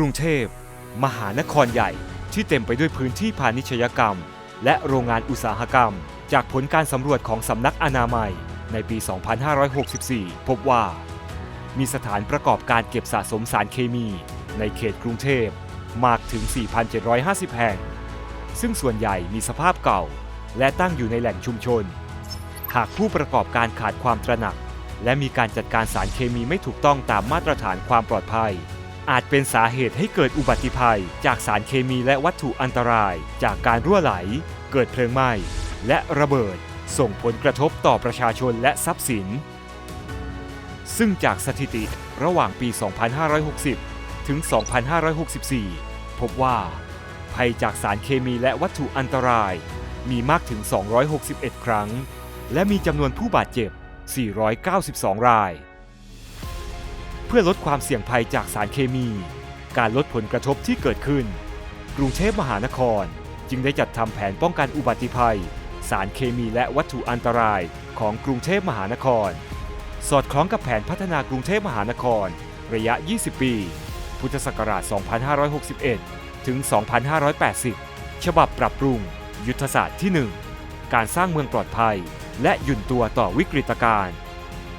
กรุงเทพ มหานครใหญ่ที่เต็มไปด้วยพื้นที่พาณิชยกรรม และโรงงานอุตสาหกรรม จากผลการสำรวจของสำนักอนามัย ในปี 2564 พบว่า มีสถานประกอบการเก็บสะสมสารเคมี ในเขตกรุงเทพมากถึง 4,750 แห่ง ซึ่งส่วนใหญ่มีสภาพเก่า และตั้งอยู่ในแหล่งชุมชน หากผู้ประกอบการขาดความตระหนัก และมีการจัดการสารเคมีไม่ถูกต้องตามมาตรฐานความปลอดภัย อาจเป็นสาเหตุให้เกิดอุบัติภัย จากสารเคมีและวัตถุอันตราย จากการรั่วไหล เกิดเพลิงไหม้ และระเบิด ส่งผลกระทบต่อประชาชนและทรัพย์สิน ซึ่งจากสถิติระหว่างปี 2560 ถึง 2564 พบว่า ภัยจากสารเคมีและวัตถุอันตราย มีมากถึง 261 ครั้ง และมีจำนวนผู้บาดเจ็บ 492 ราย เพื่อลดความเสี่ยงภัยจากสารเคมี การลดผลกระทบที่เกิดขึ้น กรุงเทพมหานคร จึงได้จัดทำแผนป้องกันอุบัติภัย สารเคมีและวัตถุอันตรายของกรุงเทพมหานคร สอดคล้องกับแผนพัฒนากรุงเทพมหานคร ระยะ 20 ปี พุทธศักราช 2561 ถึง 2580 ฉบับปรับปรุง ยุทธศาสตร์ที่ 1 การสร้างเมืองปลอดภัย และหยุ่นตัวต่อวิกฤตการณ์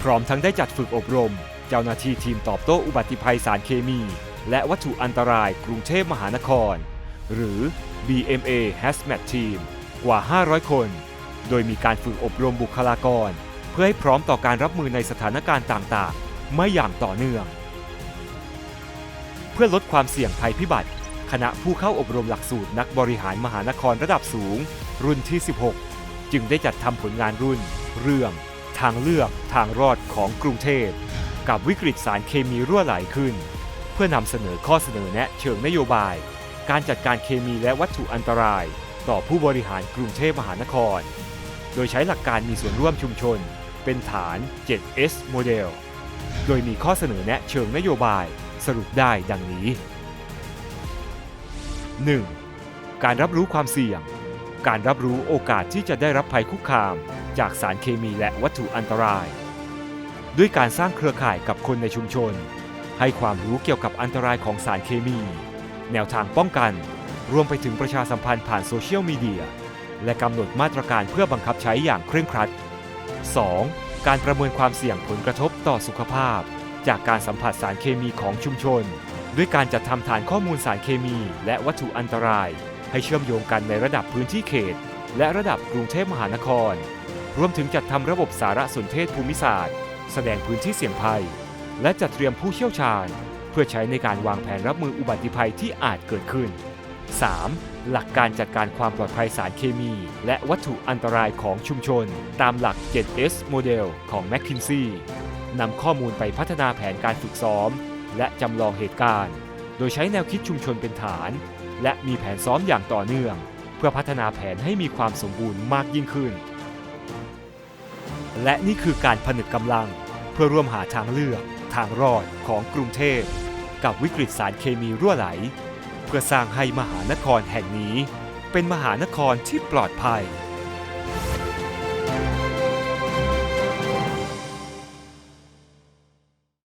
พร้อมทั้งได้จัดฝึกอบรม เจ้าหน้าที่ทีมตอบโต้อุบัติภัยสารเคมี และวัตถุอันตรายกรุงเทพมหานคร หรือ BMA Hazmat Team กว่า 500 คน โดยมีการฝึกอบรมบุคลากร เพื่อให้พร้อมต่อการรับมือในสถานการณ์ต่างๆ ไม่อย่างต่อเนื่อง เพื่อลดความเสี่ยงภัยพิบัติ คณะผู้เข้าอบรมหลักสูตรนักบริหารมหานครระดับสูง รุ่นที่ 16 จึงได้จัดทำผลงานรุ่น เรื่อง ทางเลือกทางรอดของกรุงเทพ กับวิกฤตสารเคมีรั่วไหลขึ้น เพื่อนำเสนอข้อเสนอแนะเชิงนโยบาย การจัดการเคมีและวัตถุอันตราย ต่อผู้บริหารกรุงเทพมหานคร โดยใช้หลักการมีส่วนร่วมชุมชน เป็นฐาน 7S โมเดล โดยมีข้อเสนอแนะเชิงนโยบายสรุปได้ดังนี้ 1. การรับรู้ความเสี่ยง การรับรู้โอกาสที่จะได้รับภัยคุกคาม จากสารเคมีและวัตถุอันตราย ด้วยการสร้างเครือข่ายกับคนในชุมชน ให้ความรู้เกี่ยวกับอันตรายของสารเคมี แนวทางป้องกัน รวมไปถึงประชาสัมพันธ์ผ่านโซเชียลมีเดีย และกำหนดมาตรการเพื่อบังคับใช้อย่างเคร่งครัด 2. การประเมินความเสี่ยงผลกระทบต่อสุขภาพ จากการสัมผัสสารเคมีของชุมชน ด้วยการจัดทำฐานข้อมูลสารเคมี และวัตถุอันตราย ให้เชื่อมโยงกันในระดับพื้นที่เขต และระดับกรุงเทพมหานคร รวมถึงจัดทำระบบสารสนเทศภูมิศาสตร์ แสดงพื้นที่เสี่ยงภัย และจัดเตรียมผู้เชี่ยวชาญ เพื่อใช้ในการวางแผนรับมืออุบัติภัยที่อาจเกิดขึ้น 3. หลักการจัดการความปลอดภัยสารเคมี และวัตถุอันตรายของชุมชน ตามหลัก 7S โมเดลของ McKinsey นำข้อมูลไปพัฒนาแผนการฝึกซ้อม และจำลองเหตุการณ์ โดยใช้แนวคิดชุมชนเป็นฐาน และมีแผนซ้อมอย่างต่อเนื่อง เพื่อพัฒนาแผนให้มีความสมบูรณ์มากยิ่งขึ้น และนี่คือการผนึกกำลัง เพื่อร่วมหาทางเลือกทางรอดของกรุงเทพ กับวิกฤตสารเคมีรั่วไหล เพื่อสร้างให้มหานครแห่งนี้ เป็นมหานครที่ปลอดภัย